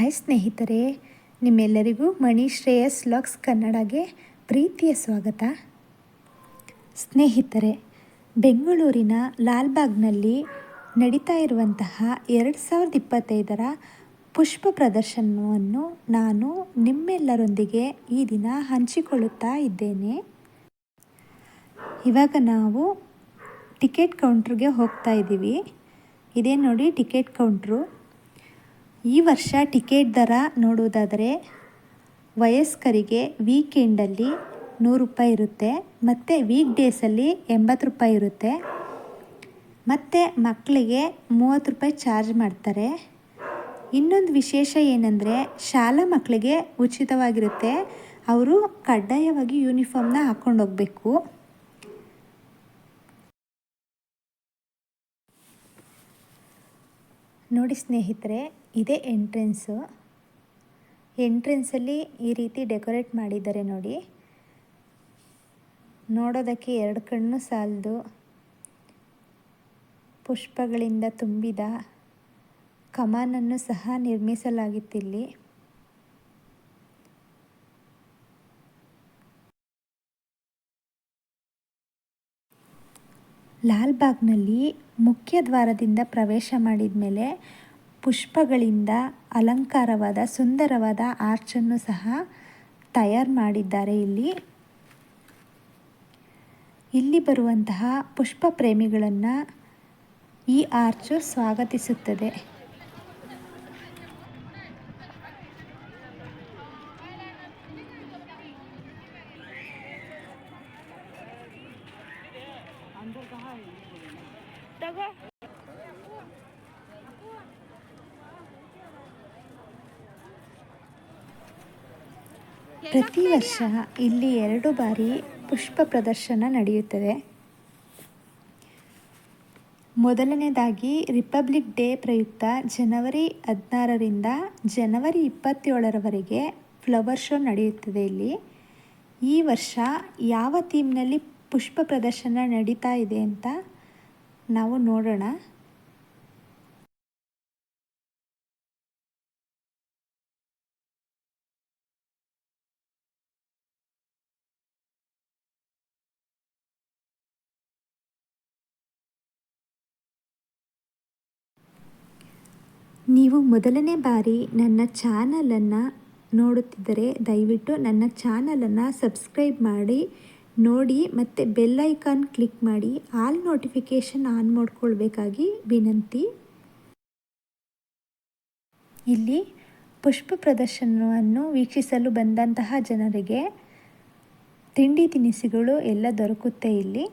Hi ಸ್ನೇಹಿತರೆ, ನಿಮ್ಮೆಲ್ಲರಿಗೂ ಮಣಿ Shreyas LOX ಕನ್ನಡಗೆ ಪ್ರೀತಿಯ ಸ್ವಾಗತ. ಸ್ನೇಹಿತರೆ, ಬೆಂಗಳೂರಿನ ಲಾಲ್ಬಾಗ್ನಲ್ಲಿ ನಡೀತಾ ಇರುವಂತಹ ಎರಡು ಸಾವಿರದ ಇಪ್ಪತ್ತೈದರ ಪುಷ್ಪ ಪ್ರದರ್ಶನವನ್ನು ನಾನು ನಿಮ್ಮೆಲ್ಲರೊಂದಿಗೆ ಈ ದಿನ ಹಂಚಿಕೊಳ್ಳುತ್ತಾ ಇದ್ದೇನೆ. ಇವಾಗ ನಾವು ಟಿಕೆಟ್ ಕೌಂಟ್ರಿಗೆ ಹೋಗ್ತಾ ಇದ್ದೀವಿ. ಇದೇ ನೋಡಿ ಟಿಕೆಟ್ ಕೌಂಟ್ರು. ಈ ವರ್ಷ ಟಿಕೆಟ್ ದರ ನೋಡುವುದಾದರೆ ವಯಸ್ಕರಿಗೆ ವೀಕೆಂಡಲ್ಲಿ ನೂರು ರೂಪಾಯಿ ಇರುತ್ತೆ, ಮತ್ತು ವೀಕ್ ಡೇಸಲ್ಲಿ ಎಂಬತ್ತು ರೂಪಾಯಿ ಇರುತ್ತೆ. ಮತ್ತು ಮಕ್ಕಳಿಗೆ ಮೂವತ್ತು ರೂಪಾಯಿ ಚಾರ್ಜ್ ಮಾಡ್ತಾರೆ. ಇನ್ನೊಂದು ವಿಶೇಷ ಏನಂದರೆ ಶಾಲಾ ಮಕ್ಕಳಿಗೆ ಉಚಿತವಾಗಿರುತ್ತೆ. ಅವರು ಕಡ್ಡಾಯವಾಗಿ ಯೂನಿಫಾರ್ಮ್ನ ಹಾಕ್ಕೊಂಡು ಹೋಗಬೇಕು. ನೋಡಿ ಸ್ನೇಹಿತರೆ ಇದೇ ಎಂಟ್ರೆನ್ಸು ಎಂಟ್ರೆನ್ಸಲ್ಲಿ ಈ ರೀತಿ ಡೆಕೋರೇಟ್ ಮಾಡಿದ್ದಾರೆ ನೋಡಿ. ನೋಡೋದಕ್ಕೆ ಎರಡು ಕಣ್ಣು ಸಾಲದು. ಪುಷ್ಪಗಳಿಂದ ತುಂಬಿದ ಕಮಾನನ್ನು ಸಹ ನಿರ್ಮಿಸಲಾಗಿತ್ತಿಲ್ಲಿ. ಲಾಲ್ಬಾಗ್ನಲ್ಲಿ ಮುಖ್ಯ ದ್ವಾರದಿಂದ ಪ್ರವೇಶ ಮಾಡಿದ ಮೇಲೆ ಪುಷ್ಪಗಳಿಂದ ಅಲಂಕಾರವಾದ, ಸುಂದರವಾದ ಆರ್ಚನ್ನು ಸಹ ತಯಾರು ಮಾಡಿದ್ದಾರೆ ಇಲ್ಲಿ. ಇಲ್ಲಿ ಬರುವಂತಹ ಪುಷ್ಪ ಪ್ರೇಮಿಗಳನ್ನು ಈ ಆರ್ಚು ಸ್ವಾಗತಿಸುತ್ತದೆ. ಪ್ರತಿ ವರ್ಷ ಇಲ್ಲಿ ಎರಡು ಬಾರಿ ಪುಷ್ಪ ಪ್ರದರ್ಶನ ನಡೆಯುತ್ತದೆ. ಮೊದಲನೇದಾಗಿ ರಿಪಬ್ಲಿಕ್ ಡೇ ಪ್ರಯುಕ್ತ ಜನವರಿ ಹದಿನಾರರಿಂದ ಜನವರಿ ಇಪ್ಪತ್ತೇಳರವರೆಗೆ ಫ್ಲವರ್ ಶೋ ನಡೆಯುತ್ತದೆ ಇಲ್ಲಿ. ಈ ವರ್ಷ ಯಾವ ಥೀಮ್ನಲ್ಲಿ ಪುಷ್ಪ ಪ್ರದರ್ಶನ ನಡೀತಾ ಇದೆ ಅಂತ ನಾವು ನೋಡೋಣ. ನೀವು ಮೊದಲನೇ ಬಾರಿ ನನ್ನ ಚಾನಲನ್ನು ನೋಡುತ್ತಿದ್ದರೆ ದಯವಿಟ್ಟು ನನ್ನ ಚಾನಲನ್ನು ಸಬ್ಸ್ಕ್ರೈಬ್ ಮಾಡಿ, ನೋಡಿ ಮತ್ತು ಬೆಲ್ ಐಕಾನ್ ಕ್ಲಿಕ್ ಮಾಡಿ, ಆಲ್ ನೋಟಿಫಿಕೇಷನ್ ಆನ್ ಮಾಡ್ಕೊಳ್ಬೇಕಾಗಿ ವಿನಂತಿ. ಇಲ್ಲಿ ಪುಷ್ಪ ಪ್ರದರ್ಶನವನ್ನು ವೀಕ್ಷಿಸಲು ಬಂದಂತಹ ಜನರಿಗೆ ತಿಂಡಿ ತಿನಿಸುಗಳು ಎಲ್ಲ ದೊರಕುತ್ತೆ ಇಲ್ಲಿ.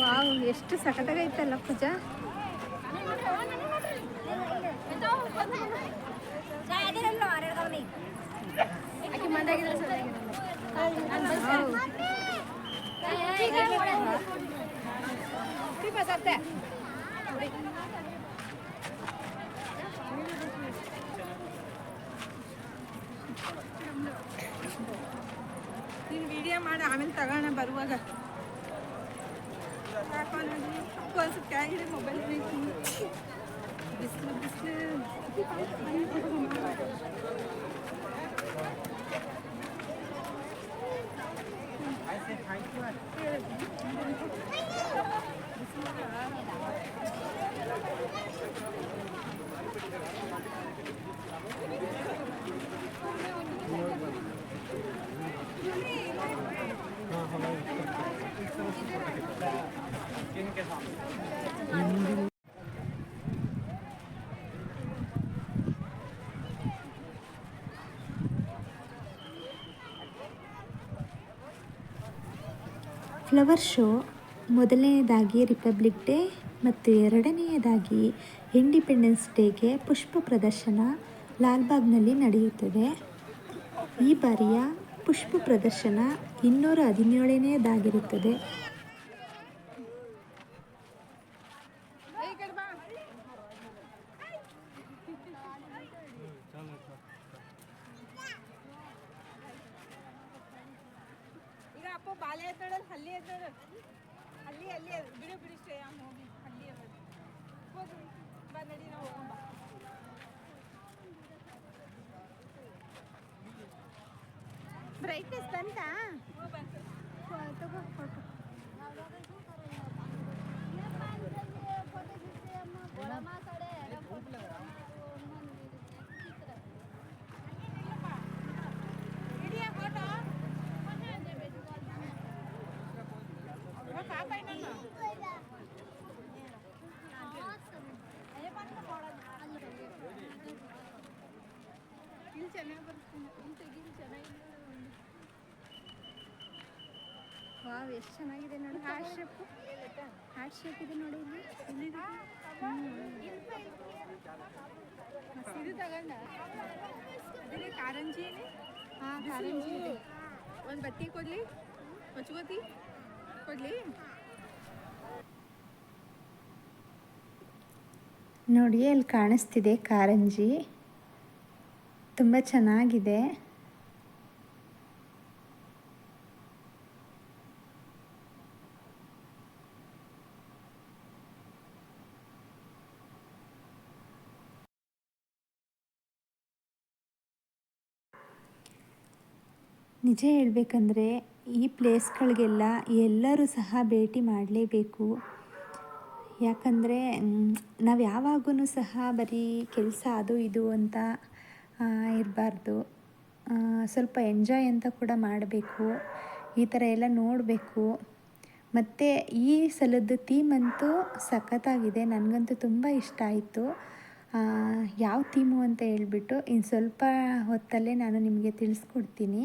ವಾವ್ ಎಷ್ಟು ಸಖತ್ತಾಗೈತಲ್ಲ ಪೂಜಾ? ನೀನು ವಿಡಿಯೋ ಮಾಡಿ ಆಮೇಲೆ ತಗೋಣ ಬರುವಾಗ. ಒಂದು ಸ್ವಲ್ಪ ಕೆಳಗಿದೆ ಮೊಬೈಲ್ ಬಿಸಿಲು ಬಿಸಿಲು ಫ್ಲವರ್ ಶೋ ಮೊದಲನೆಯದಾಗಿ ರಿಪಬ್ಲಿಕ್ ಡೇ ಮತ್ತು ಎರಡನೆಯದಾಗಿ ಇಂಡಿಪೆಂಡೆನ್ಸ್ ಡೇಗೆ ಪುಷ್ಪ ಪ್ರದರ್ಶನ ಲಾಲ್ಬಾಗ್ನಲ್ಲಿ ನಡೆಯುತ್ತದೆ. ಈ ಬಾರಿಯ ಪುಷ್ಪ ಪ್ರದರ್ಶನ ಇನ್ನೂರ ಹದಿನೇಳನೆಯದಾಗಿರುತ್ತದೆ ಇಲ್ಲಿ ಚೆನ್ನಾಗಿ ಬರುತ್ತೆ ಇಲ್ಲಿ ತೆಗಿ ಇಲ್ಲಿ ಚೆನ್ನಾಗಿ ವಾವ್ ಎಷ್ಟು ಚೆನ್ನಾಗಿದೆ ನೋಡಿ. ಹಾರ್ಟ್ ಶೇಪ್ ಹಾರ್ಟ್ ಶೇಪ್ ಇದೆ ನೋಡಿ ಇಲ್ಲಿ. ಇದು ತಗೊಂಡ? ಅದೇ ಕಾರಂಜಿ ಹಾಂ ಕಾರಂಜಿ ಇದೆ. ಒಂದು ಬತ್ತಿ ಕೊಡ್ಲಿ? ಹೊಚ್ಕೋತಿ ಕೊಡ್ಲಿ ನೋಡಿ ಅಲ್ಲಿ ಕಾಣಿಸ್ತಿದೆ ಕಾರಂಜಿ. ತುಂಬ ಚೆನ್ನಾಗಿದೆ. ನಿಜ ಹೇಳಬೇಕಂದ್ರೆ ಈ ಪ್ಲೇಸ್ಗಳಿಗೆಲ್ಲ ಎಲ್ಲರೂ ಸಹ ಭೇಟಿ ಮಾಡಲೇಬೇಕು. ಯಾಕಂದರೆ ನಾವು ಯಾವಾಗೂ ಸಹ ಬರೀ ಕೆಲಸ ಅದು ಇದು ಅಂತ ಇರಬಾರ್ದು. ಸ್ವಲ್ಪ ಎಂಜಾಯ್ ಅಂತ ಕೂಡ ಮಾಡಬೇಕು. ಈ ಥರ ಎಲ್ಲ ನೋಡಬೇಕು. ಮತ್ತು ಈ ಸಲದ್ದು ಥೀಮ್ ಅಂತೂ ಸಖತ್ತಾಗಿದೆ. ನನಗಂತೂ ತುಂಬ ಇಷ್ಟ ಆಯಿತು. ಯಾವ ಥೀಮು ಅಂತ ಹೇಳ್ಬಿಟ್ಟು ಇನ್ನು ಸ್ವಲ್ಪ ಹೊತ್ತಲ್ಲೇ ನಾನು ನಿಮಗೆ ತಿಳಿಸ್ಕೊಡ್ತೀನಿ.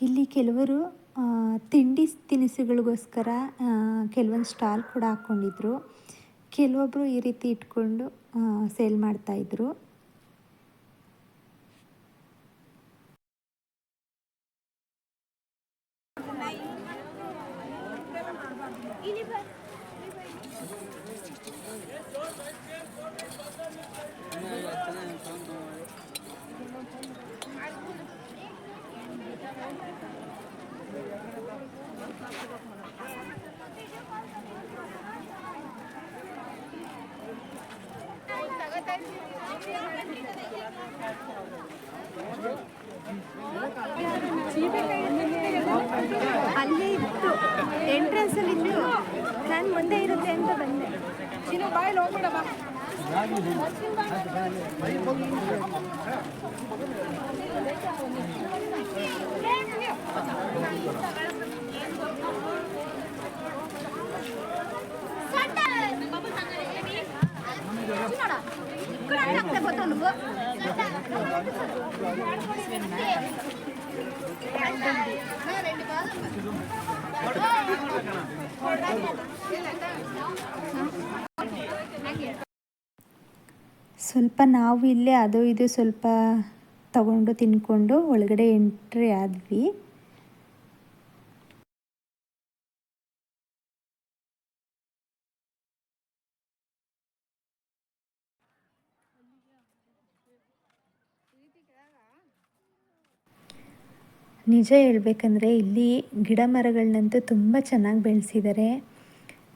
ಇಲ್ಲಿ ಕೆಲವರು ತಿಂಡಿ ತಿನಿಸುಗಳಿಗೋಸ್ಕರ ಕೆಲವೊಂದು ಸ್ಟಾಲ್ ಕೂಡ ಹಾಕ್ಕೊಂಡಿದ್ರು ಕೆಲವೊಬ್ಬರು ಈ ರೀತಿ ಇಟ್ಕೊಂಡು ಸೇಲ್ ಮಾಡ್ತಾಯಿದ್ರು ನಾನು ಮುಂದೆ ಇರುತ್ತೆ ಅಂತ ಬಂದೆ ಚಿನ್ನು ಬಾಯಲ್ಲಿ ಹೋಗ್ಬಿಡ ಬಾ ಸ್ವಲ್ಪ ನಾವು ಇಲ್ಲೇ ಅದು ಇದು ಸ್ವಲ್ಪ ತಗೊಂಡು ತಿನ್ಕೊಂಡು ಒಳಗಡೆ ಎಂಟ್ರಿ ಆದ್ವಿ. ನಿಜ ಹೇಳ್ಬೇಕಂದ್ರೆ ಇಲ್ಲಿ ಗಿಡ ಮರಗಳನ್ನಂತೂ ತುಂಬ ಚೆನ್ನಾಗಿ ಬೆಳೆಸಿದ್ದಾರೆ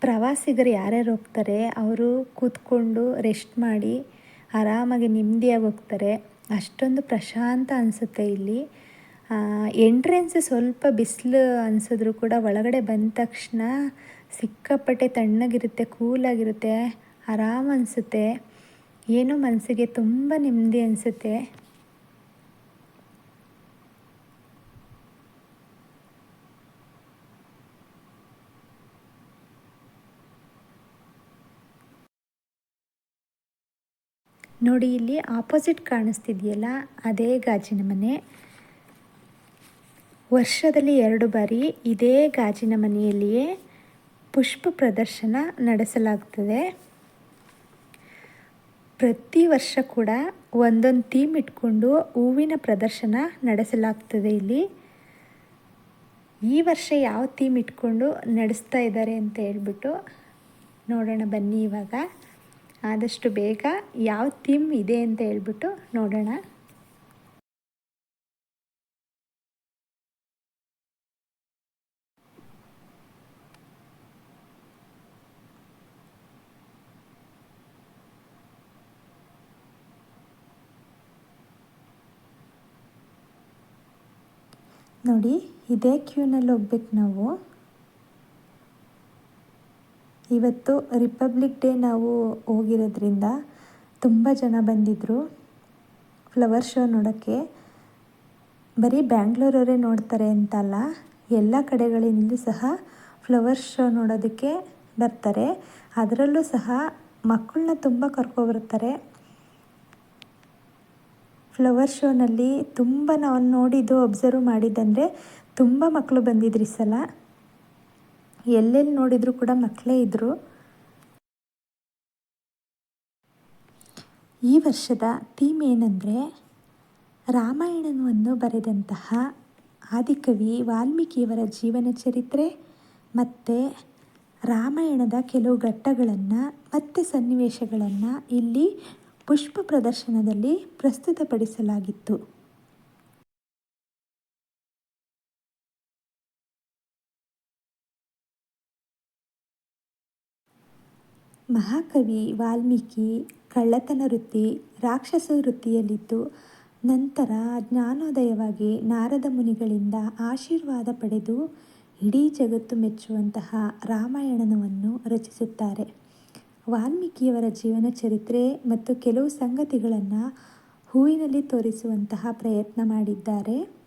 ಪ್ರವಾಸಿಗರು ಯಾರ್ಯಾರು ಹೋಗ್ತಾರೆ, ಅವರು ಕೂತ್ಕೊಂಡು ರೆಸ್ಟ್ ಮಾಡಿ ಆರಾಮಾಗಿ ನೆಮ್ಮದಿಯಾಗಿ ಹೋಗ್ತಾರೆ. ಅಷ್ಟೊಂದು ಪ್ರಶಾಂತ ಅನಿಸುತ್ತೆ ಇಲ್ಲಿ. ಎಂಟ್ರೆನ್ಸ್ ಸ್ವಲ್ಪ ಬಿಸಿಲು ಅನಿಸಿದ್ರು ಕೂಡ ಒಳಗಡೆ ಬಂದ ತಕ್ಷಣ ಸಿಕ್ಕಾಪಟ್ಟೆ ತಣ್ಣಗಿರುತ್ತೆ, ಕೂಲಾಗಿರುತ್ತೆ, ಆರಾಮ ಅನಿಸುತ್ತೆ. ಏನೋ ಮನಸ್ಸಿಗೆ ತುಂಬ ನೆಮ್ಮದಿ ಅನಿಸುತ್ತೆ. ನೋಡಿ, ಇಲ್ಲಿ ಆಪೋಸಿಟ್ ಕಾಣಿಸ್ತಿದೆಯಲ್ಲ, ಅದೇ ಗಾಜಿನ ಮನೆ. ವರ್ಷದಲ್ಲಿ ಎರಡು ಬಾರಿ ಇದೇ ಗಾಜಿನ ಮನೆಯಲ್ಲಿಯೇ ಪುಷ್ಪ ಪ್ರದರ್ಶನ ನಡೆಸಲಾಗ್ತದೆ. ಪ್ರತಿ ವರ್ಷ ಕೂಡ ಒಂದೊಂದು ಥೀಮ್ ಇಟ್ಕೊಂಡು ಹೂವಿನ ಪ್ರದರ್ಶನ ನಡೆಸಲಾಗ್ತದೆ ಇಲ್ಲಿ. ಈ ವರ್ಷ ಯಾವ ಥೀಮ್ ಇಟ್ಕೊಂಡು ನಡೆಸ್ತಾ ಇದ್ದಾರೆ ಅಂತ ಹೇಳ್ಬಿಟ್ಟು ನೋಡೋಣ ಬನ್ನಿ ಇವಾಗ. ಆದಷ್ಟು ಬೇಗ ಯಾವ ಥೀಮ್ ಇದೆ ಅಂತ ಹೇಳ್ಬಿಟ್ಟು ನೋಡೋಣ. ನೋಡಿ ಇದೇ ಕ್ಯೂನಲ್ಲಿ ಹೋಗ್ಬೇಕು ನಾವು. ಇವತ್ತು ರಿಪಬ್ಲಿಕ್ ಡೇ ನಾವು ಹೋಗಿರೋದ್ರಿಂದ ತುಂಬ ಜನ ಬಂದಿದ್ದರು ಫ್ಲವರ್ ಶೋ ನೋಡೋಕ್ಕೆ. ಬರೀ ಬ್ಯಾಂಗ್ಳೂರವರೇ ನೋಡ್ತಾರೆ ಅಂತಲ್ಲ, ಎಲ್ಲ ಕಡೆಗಳಿಂದಲೂ ಸಹ ಫ್ಲವರ್ ಶೋ ನೋಡೋದಕ್ಕೆ ಬರ್ತಾರೆ. ಅದರಲ್ಲೂ ಸಹ ಮಕ್ಕಳನ್ನ ತುಂಬ ಕರ್ಕೊಬರ್ತಾರೆ. ಫ್ಲವರ್ ಶೋನಲ್ಲಿ ತುಂಬ ನಾವು ನೋಡಿದ್ದು ಅಬ್ಸರ್ವ್ ಮಾಡಿದ್ದಂದರೆ ತುಂಬ ಮಕ್ಕಳು ಬಂದಿದ್ರಿ ಸಲ. ಎಲ್ಲೆಲ್ಲಿ ನೋಡಿದರೂ ಕೂಡ ಮಕ್ಕಳೇ ಇದ್ದರು ಈ ವರ್ಷದ ಥೀಮ್ ಏನಂದರೆ ರಾಮಾಯಣವನ್ನು ಬರೆದಂತಹ ಆದಿಕವಿ ವಾಲ್ಮೀಕಿಯವರ ಜೀವನ ಚರಿತ್ರೆ ಮತ್ತು ರಾಮಾಯಣದ ಕೆಲವು ಘಟ್ಟಗಳನ್ನು ಮತ್ತು ಸನ್ನಿವೇಶಗಳನ್ನು ಇಲ್ಲಿ ಪುಷ್ಪ ಪ್ರದರ್ಶನದಲ್ಲಿ ಪ್ರಸ್ತುತಪಡಿಸಲಾಗಿತ್ತು. ಮಹಾಕವಿ, ವಾಲ್ಮೀಕಿ, ಕಳ್ಳತನ ವೃತ್ತಿ, ರಾಕ್ಷಸ ವೃತ್ತಿಯಲ್ಲಿದ್ದು, ನಂತರ ಜ್ಞಾನೋದಯವಾಗಿ ನಾರದ ಮುನಿಗಳಿಂದ ಆಶೀರ್ವಾದ ಪಡೆದು ಇಡೀ ಜಗತ್ತು ಮೆಚ್ಚುವಂತಹ ರಾಮಾಯಣವನ್ನು ರಚಿಸುತ್ತಾರೆ. ವಾಲ್ಮೀಕಿಯವರ ಜೀವನ ಚರಿತ್ರೆ ಮತ್ತು ಕೆಲವು ಸಂಗತಿಗಳನ್ನು ಹೂವಿನಲ್ಲಿ ತೋರಿಸುವಂತಹ ಪ್ರಯತ್ನ ಮಾಡಿದ್ದಾರೆ.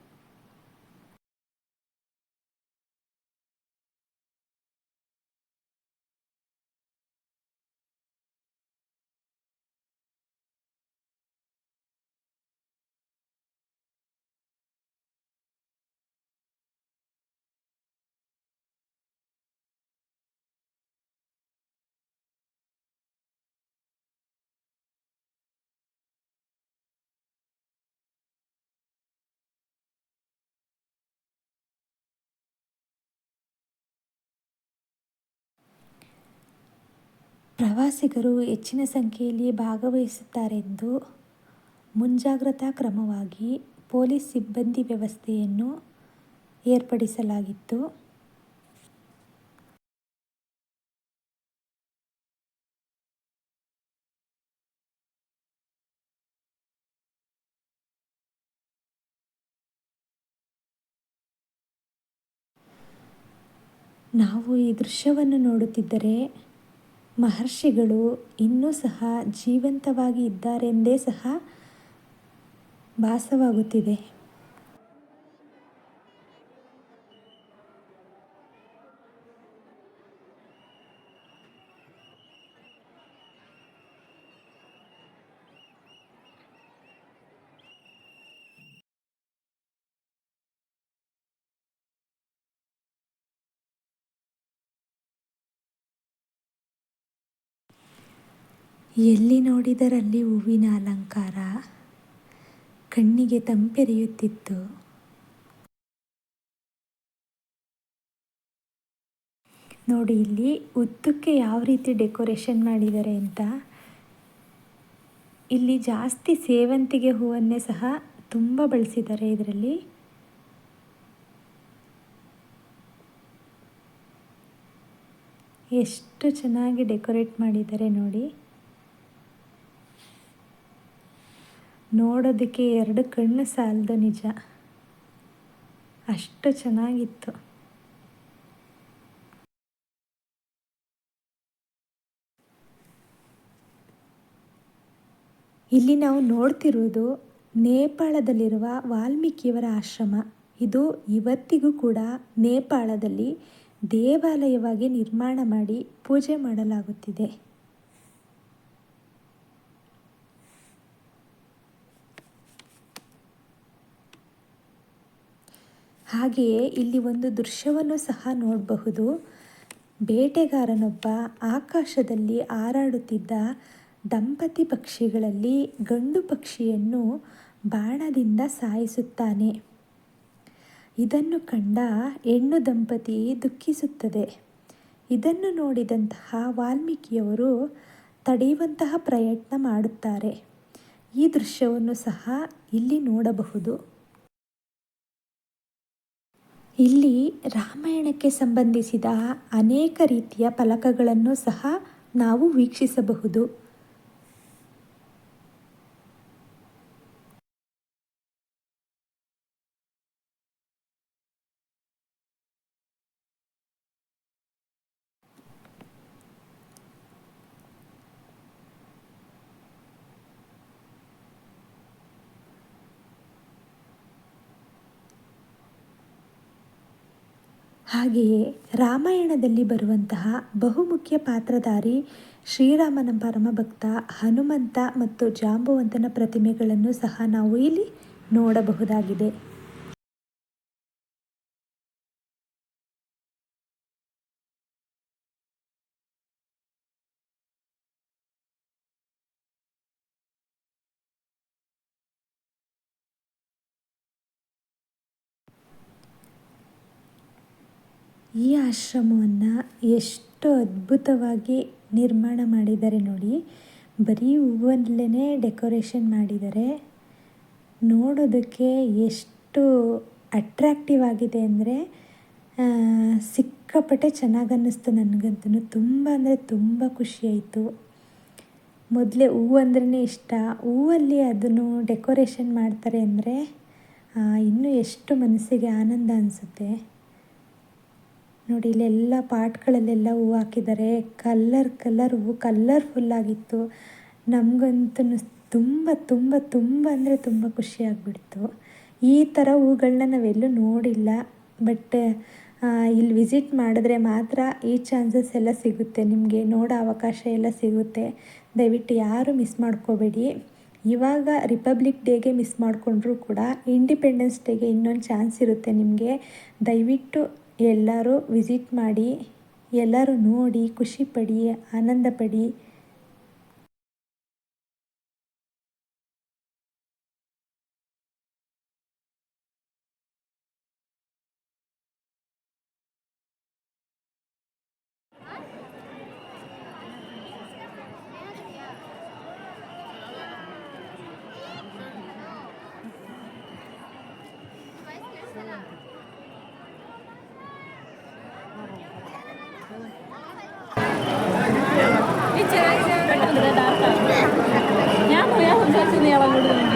ಪ್ರವಾಸಿಗರು ಹೆಚ್ಚಿನ ಸಂಖ್ಯೆಯಲ್ಲಿ ಭಾಗವಹಿಸುತ್ತಾರೆಂದು ಮುಂಜಾಗ್ರತಾ ಕ್ರಮವಾಗಿ ಪೊಲೀಸ್ ಸಿಬ್ಬಂದಿ ವ್ಯವಸ್ಥೆಯನ್ನು ಏರ್ಪಡಿಸಲಾಗಿತ್ತು. ನಾವು ಈ ದೃಶ್ಯವನ್ನು ನೋಡುತ್ತಿದ್ದರೆ ಮಹರ್ಷಿಗಳು ಇನ್ನೂ ಸಹ ಜೀವಂತವಾಗಿ ಇದ್ದಾರೆಂದೇ ಸಹ ಭಾಸವಾಗುತ್ತಿದೆ. ಎಲ್ಲಿ ನೋಡಿದರಲ್ಲಿ ಹೂವಿನ ಅಲಂಕಾರ? ಕಣ್ಣಿಗೆ ತಂಪೆರೆಯುತ್ತಿತ್ತು. ನೋಡಿ, ಇಲ್ಲಿ ಉದ್ದಕ್ಕೆ ಯಾವ ರೀತಿ ಡೆಕೋರೇಷನ್ ಮಾಡಿದ್ದಾರೆ ಅಂತ. ಇಲ್ಲಿ ಜಾಸ್ತಿ ಸೇವಂತಿಗೆ ಹೂವನ್ನೇ ಸಹ ತುಂಬ ಬಳಸಿದ್ದಾರೆ ಇದರಲ್ಲಿ. ಎಷ್ಟು ಚೆನ್ನಾಗಿ ಡೆಕೋರೇಟ್ ಮಾಡಿದ್ದಾರೆ ನೋಡಿ. ನೋಡೋದಕ್ಕೆ ಎರಡು ಕಣ್ಣು ಸಾಲದು ನಿಜ. ಅಷ್ಟು ಚೆನ್ನಾಗಿತ್ತು. ಇಲ್ಲಿ ನಾವು ನೋಡ್ತಿರೋದು ನೇಪಾಳದಲ್ಲಿರುವ ವಾಲ್ಮೀಕಿಯವರ ಆಶ್ರಮ. ಇದು ಇವತ್ತಿಗೂ ಕೂಡ ನೇಪಾಳದಲ್ಲಿ ದೇವಾಲಯವಾಗಿ ನಿರ್ಮಾಣ ಮಾಡಿ ಪೂಜೆ ಮಾಡಲಾಗುತ್ತಿದೆ. ಹಾಗೆಯೇ ಇಲ್ಲಿ ಒಂದು ದೃಶ್ಯವನ್ನು ಸಹ ನೋಡಬಹುದು. ಬೇಟೆಗಾರನೊಬ್ಬ ಆಕಾಶದಲ್ಲಿ ಹಾರಾಡುತ್ತಿದ್ದ ದಂಪತಿ ಪಕ್ಷಿಗಳಲ್ಲಿ ಗಂಡು ಪಕ್ಷಿಯನ್ನು ಬಾಣದಿಂದ ಸಾಯಿಸುತ್ತಾನೆ. ಇದನ್ನು ಕಂಡ ಹೆಣ್ಣು ದಂಪತಿ ದುಃಖಿಸುತ್ತದೆ. ಇದನ್ನು ನೋಡಿದಂತಹ ವಾಲ್ಮೀಕಿಯವರು ತಡೆಯುವಂತಹ ಪ್ರಯತ್ನ ಮಾಡುತ್ತಾರೆ. ಈ ದೃಶ್ಯವನ್ನು ಸಹ ಇಲ್ಲಿ ನೋಡಬಹುದು. ಇಲ್ಲಿ ರಾಮಾಯಣಕ್ಕೆ ಸಂಬಂಧಿಸಿದ ಅನೇಕ ರೀತಿಯ ಫಲಕಗಳನ್ನು ಸಹ ನಾವು ವೀಕ್ಷಿಸಬಹುದು. ಹಾಗೆಯೇ ರಾಮಾಯಣದಲ್ಲಿ ಬರುವಂತಹ ಬಹುಮುಖ್ಯ ಪಾತ್ರಧಾರಿ ಶ್ರೀರಾಮನ ಪರಮಭಕ್ತ ಹನುಮಂತ ಮತ್ತು ಜಾಂಬವಂತನ ಪ್ರತಿಮೆಗಳನ್ನು ಸಹ ನಾವು ಇಲ್ಲಿ ನೋಡಬಹುದಾಗಿದೆ. ಈ ಆಶ್ರಮವನ್ನು ಎಷ್ಟು ಅದ್ಭುತವಾಗಿ ನಿರ್ಮಾಣ ಮಾಡಿದ್ದಾರೆ ನೋಡಿ. ಬರೀ ಹೂವಲ್ಲೇ ಡೆಕೋರೇಷನ್ ಮಾಡಿದ್ದಾರೆ. ನೋಡೋದಕ್ಕೆ ಎಷ್ಟು ಅಟ್ರ್ಯಾಕ್ಟಿವ್ ಆಗಿದೆ ಅಂದರೆ ಸಿಕ್ಕಾಪಟ್ಟೆ ಚೆನ್ನಾಗಿ ಅನ್ನಿಸ್ತು ನನಗಂತೂ. ತುಂಬ ಅಂದರೆ ತುಂಬ ಖುಷಿಯಾಯಿತು ಮೊದಲೇ ಹೂವು ಅಂದ್ರೇ ಇಷ್ಟ. ಹೂವಲ್ಲಿ ಅದನ್ನು ಡೆಕೋರೇಷನ್ ಮಾಡ್ತಾರೆ ಅಂದರೆ ಇನ್ನೂ ಎಷ್ಟು ಮನಸ್ಸಿಗೆ ಆನಂದ ಅನಿಸುತ್ತೆ. ನೋಡಿ ಇಲ್ಲೆಲ್ಲ ಪಾಟ್ಗಳಲ್ಲೆಲ್ಲ ಹೂ ಹಾಕಿದ್ದಾರೆ. ಕಲ್ಲರ್ ಕಲ್ಲರ್ ಹೂವು ಕಲ್ಲರ್ಫುಲ್ಲಾಗಿತ್ತು ನಮಗಂತೂ ತುಂಬ ತುಂಬ ತುಂಬ ಅಂದರೆ ತುಂಬ ಖುಷಿಯಾಗ್ಬಿಡ್ತು ಈ ಥರ ಹೂಗಳನ್ನ ನಾವೆಲ್ಲೂ ನೋಡಿಲ್ಲ. ಬಟ್ ಇಲ್ಲಿ ವಿಸಿಟ್ ಮಾಡಿದ್ರೆ ಮಾತ್ರ ಈ ಚಾನ್ಸಸ್ ಎಲ್ಲ ಸಿಗುತ್ತೆ. ನಿಮಗೆ ನೋಡೋ ಅವಕಾಶ ಎಲ್ಲ ಸಿಗುತ್ತೆ. ದಯವಿಟ್ಟು ಯಾರು ಮಿಸ್ ಮಾಡ್ಕೋಬೇಡಿ. ಇವಾಗ ರಿಪಬ್ಲಿಕ್ ಡೇಗೆ ಮಿಸ್ ಮಾಡಿಕೊಂಡ್ರೂ ಕೂಡ ಇಂಡಿಪೆಂಡೆನ್ಸ್ ಡೇಗೆ ಇನ್ನೊಂದು ಚಾನ್ಸ್ ಇರುತ್ತೆ ನಿಮಗೆ. ದಯವಿಟ್ಟು ಎಲ್ಲರೂ ವಿಸಿಟ್ ಮಾಡಿ ಎಲ್ಲರೂ ನೋಡಿ ಖುಷಿ ಪಡಿ ಆನಂದ ಪಡಿ. ഇയാൾ അങ്ങോട്ട്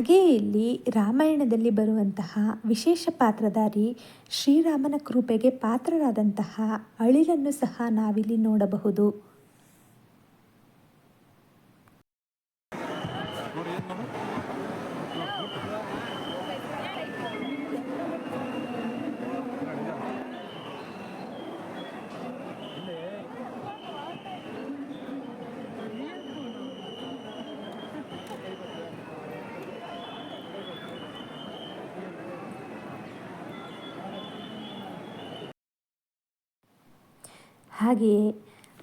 ಹಾಗೇ ಇಲ್ಲಿ ರಾಮಾಯಣದಲ್ಲಿ ಬರುವಂತಹ ವಿಶೇಷ ಪಾತ್ರಧಾರಿ ಶ್ರೀರಾಮನ ಕೃಪೆಗೆ ಪಾತ್ರರಾದಂತಹ ಅಳಿಲನ್ನು ಸಹ ನಾವಿಲ್ಲಿ ನೋಡಬಹುದು. ಹಾಗೆಯೇ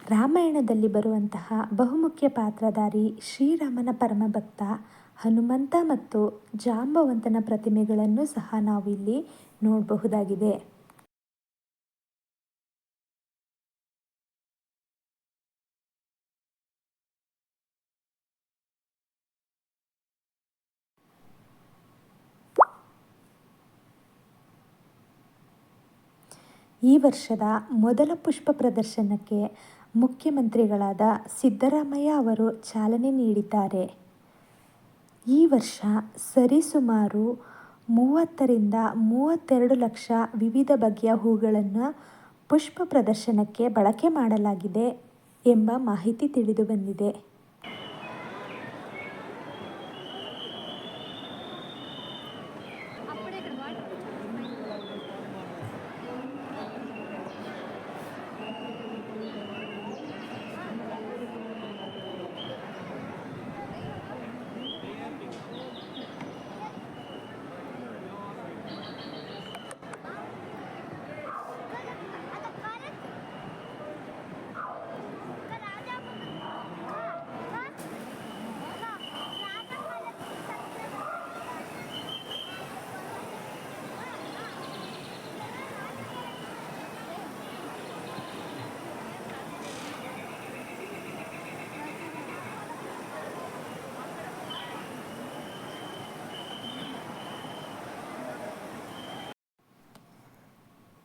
ರಾಮಾಯಣದಲ್ಲಿ ಬರುವಂತಹ ಬಹುಮುಖ್ಯ ಪಾತ್ರಧಾರಿ ಶ್ರೀರಾಮನ ಪರಮಭಕ್ತ ಹನುಮಂತ ಮತ್ತು ಜಾಂಬವಂತನ ಪ್ರತಿಮೆಗಳನ್ನು ಸಹ ನಾವಿಲ್ಲಿ ನೋಡಬಹುದಾಗಿದೆ. ಈ ವರ್ಷದ ಮೊದಲ ಪುಷ್ಪ ಪ್ರದರ್ಶನಕ್ಕೆ ಮುಖ್ಯಮಂತ್ರಿಗಳಾದ ಸಿದ್ದರಾಮಯ್ಯ ಅವರು ಚಾಲನೆ ನೀಡಿದ್ದಾರೆ. ಈ ವರ್ಷ ಸರಿಸುಮಾರು ಮೂವತ್ತರಿಂದ ಮೂವತ್ತೆರಡು ಲಕ್ಷ ವಿವಿಧ ಬಗೆಯ ಹೂಗಳನ್ನು ಪುಷ್ಪ ಪ್ರದರ್ಶನಕ್ಕೆ ಬಳಕೆ ಮಾಡಲಾಗಿದೆ ಎಂಬ ಮಾಹಿತಿ ತಿಳಿದುಬಂದಿದೆ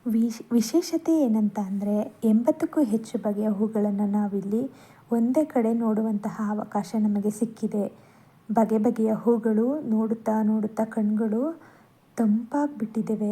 ವಿಶ್, ವಿಶೇಷತೆ ಏನಂತ ಅಂದರೆ ಎಂಬತ್ತಕ್ಕೂ ಹೆಚ್ಚು ಬಗೆಯ ಹೂಗಳನ್ನು ನಾವಿಲ್ಲಿ ಒಂದೇ ಕಡೆ ನೋಡುವಂತಹ ಅವಕಾಶ ನಮಗೆ ಸಿಕ್ಕಿದೆ. ಬಗೆ ಬಗೆಯ ಹೂಗಳು ನೋಡುತ್ತಾ ನೋಡುತ್ತಾ ಕಣ್ಗಳು ತಂಪಾಗಿಬಿಟ್ಟಿದ್ದೇವೆ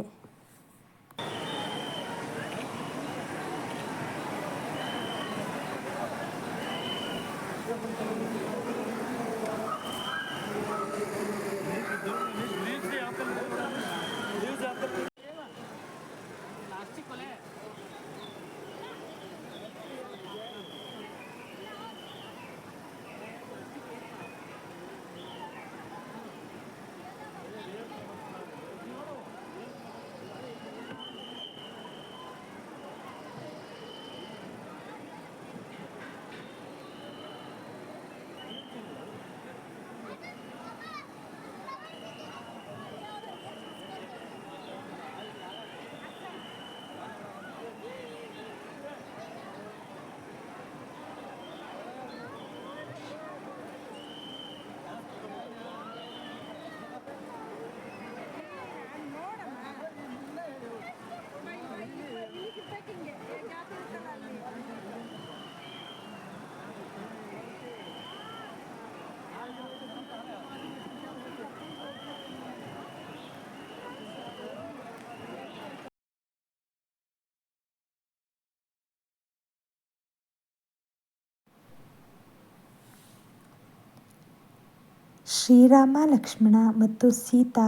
ಶ್ರೀರಾಮ ಲಕ್ಷ್ಮಣ ಮತ್ತು ಸೀತಾ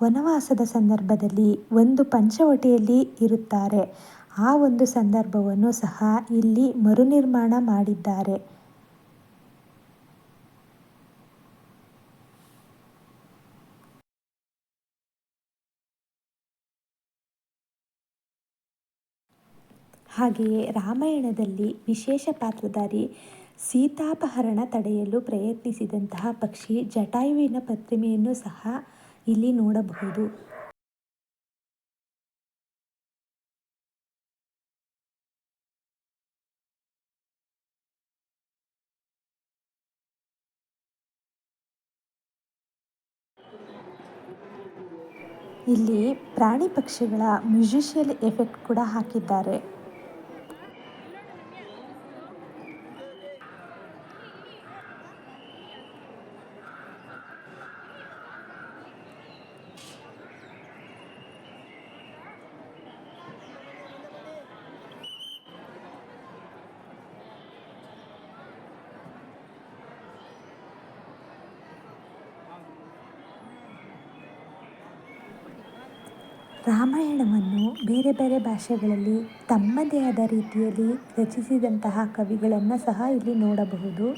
ವನವಾಸದ ಸಂದರ್ಭದಲ್ಲಿ ಒಂದು ಪಂಚವಟಿಯಲ್ಲಿ ಇರುತ್ತಾರೆ. ಆ ಒಂದು ಸಂದರ್ಭವನ್ನು ಸಹ ಇಲ್ಲಿ ಮರುನಿರ್ಮಾಣ ಮಾಡಿದ್ದಾರೆ. ಹಾಗೆಯೇ ರಾಮಾಯಣದಲ್ಲಿ ವಿಶೇಷ ಪಾತ್ರಧಾರಿ ಸೀತಾಪಹರಣ ತಡೆಯಲು ಪ್ರಯತ್ನಿಸಿದಂತಹ ಪಕ್ಷಿ ಜಟಾಯುವಿನ ಪ್ರತಿಮೆಯನ್ನು ಸಹ ಇಲ್ಲಿ ನೋಡಬಹುದು. ಇಲ್ಲಿ ಪ್ರಾಣಿ ಪಕ್ಷಿಗಳ ಮ್ಯೂಸಿಷಿಯಲ್ ಎಫೆಕ್ಟ್ ಕೂಡ ಹಾಕಿದ್ದಾರೆ. ರಾಮಾಯಣವನ್ನು ಬೇರೆ ಬೇರೆ ಭಾಷೆಗಳಲ್ಲಿ ತಮ್ಮದೇ ಆದ ರೀತಿಯಲ್ಲಿ ರಚಿಸಿದಂತಹ ಕವಿಗಳನ್ನು ಸಹ ಇಲ್ಲಿ ನೋಡಬಹುದು.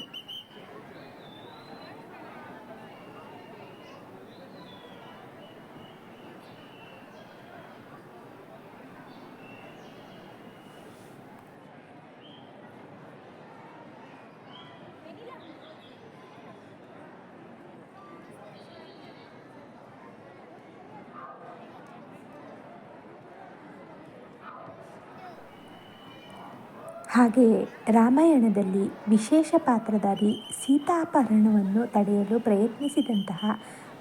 ಹಾಗೆಯೇ ರಾಮಾಯಣದಲ್ಲಿ ವಿಶೇಷ ಪಾತ್ರಧಾರಿ ಸೀತಾಪಹರಣವನ್ನು ತಡೆಯಲು ಪ್ರಯತ್ನಿಸಿದಂತಹ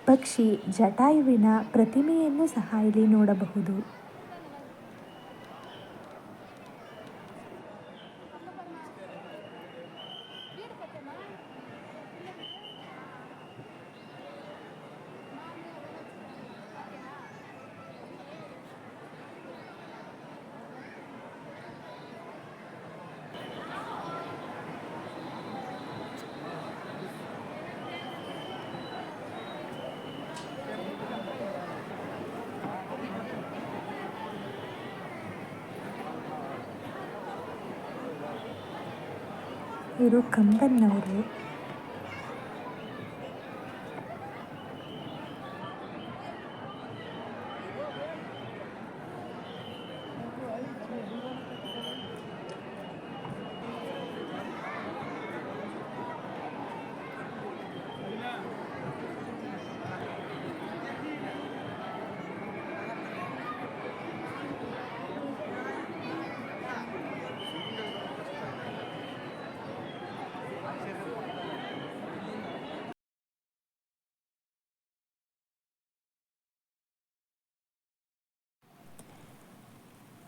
ಪಕ್ಷಿ ಜಟಾಯುವಿನ ಪ್ರತಿಮೆಯನ್ನು ಸಹ ಇಲ್ಲಿ ನೋಡಬಹುದು. ಕಂಬನ್ನವರು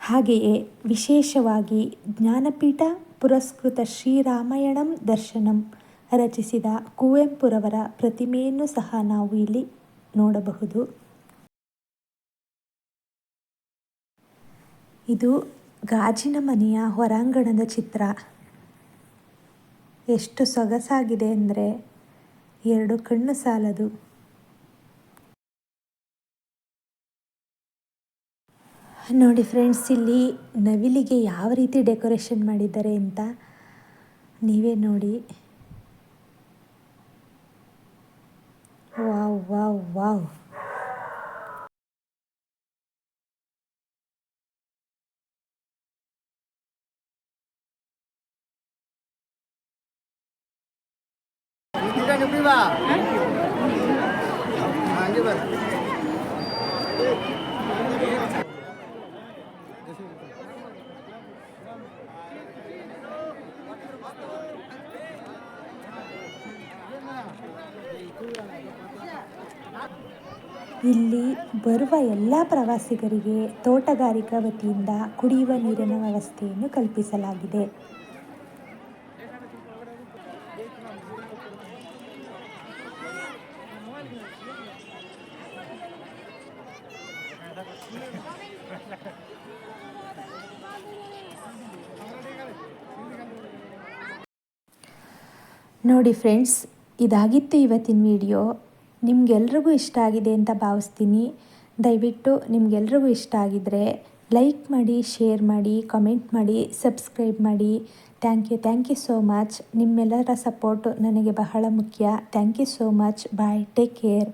ಹಾಗೆಯೇ ವಿಶೇಷವಾಗಿ ಜ್ಞಾನಪೀಠ ಪುರಸ್ಕೃತ ಶ್ರೀರಾಮಾಯಣಂ ದರ್ಶನಂ ರಚಿಸಿದ ಕುವೆಂಪುರವರ ಪ್ರತಿಮೆಯನ್ನು ಸಹ ನಾವು ಇಲ್ಲಿ ನೋಡಬಹುದು. ಇದು ಗಾಜಿನ ಮನೆಯ ಹೊರಾಂಗಣದ ಚಿತ್ರ. ಎಷ್ಟು ಸೊಗಸಾಗಿದೆ ಅಂದರೆ ಎರಡು ಕಣ್ಣು ಸಾಲದು. ನೋಡಿ ಫ್ರೆಂಡ್ಸ್ ಇಲ್ಲಿ ನವಿಲಿಗೆ ಯಾವ ರೀತಿ ಡೆಕೋರೇಷನ್ ಮಾಡಿದ್ದಾರೆ ಅಂತ ನೀವೇ ನೋಡಿ. Wow wow wow. ಬರುವ ಎಲ್ಲ ಪ್ರವಾಸಿಗರಿಗೆ ತೋಟಗಾರಿಕಾ ವತಿಯಿಂದ ಕುಡಿಯುವ ನೀರಿನ ವ್ಯವಸ್ಥೆಯನ್ನು ಕಲ್ಪಿಸಲಾಗಿದೆ. ನೋಡಿ ಫ್ರೆಂಡ್ಸ್ ಇದಾಗಿತ್ತು ಇವತ್ತಿನ ವಿಡಿಯೋ. ನಿಮಗೆಲ್ರಿಗೂ ಇಷ್ಟ ಆಗಿದೆ ಅಂತ ಭಾವಿಸ್ತೀನಿ. ದಯವಿಟ್ಟು ನಿಮಗೆಲ್ರಿಗೂ ಇಷ್ಟ ಆಗಿದ್ರೆ ಲೈಕ್ ಮಾಡಿ, ಶೇರ್ ಮಾಡಿ, ಕಮೆಂಟ್ ಮಾಡಿ, ಸಬ್ಸ್ಕ್ರೈಬ್ ಮಾಡಿ. Thank you thank you so much. ನಿಮ್ಮೆಲ್ಲರ ಸಪೋರ್ಟು ನನಗೆ ಬಹಳ ಮುಖ್ಯ. Thank you so much. Bye, take care.